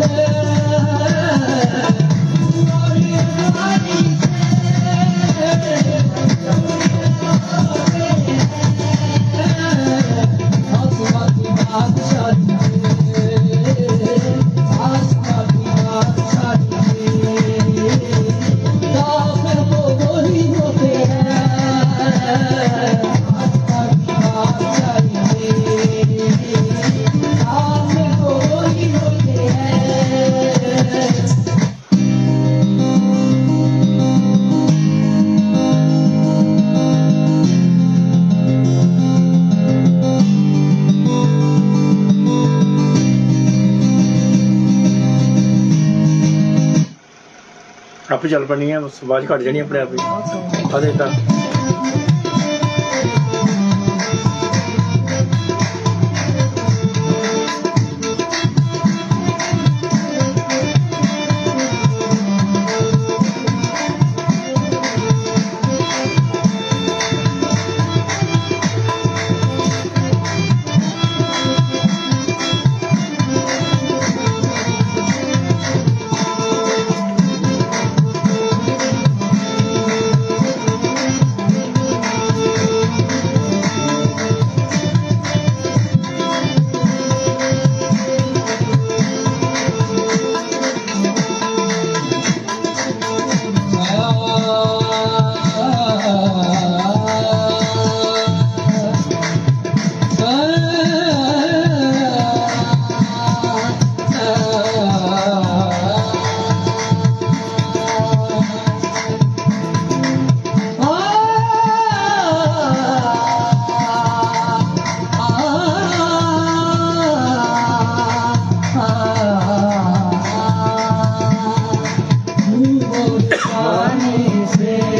Amen. ਆਪੇ ਚੱਲ ਪੈਣੀ ਆ ਆਵਾਜ਼ ਘਟ ਜਾਣੀ ਆਪਣੇ ਆਪ ਹੀ। ਆ ਤਾਂ। जाने से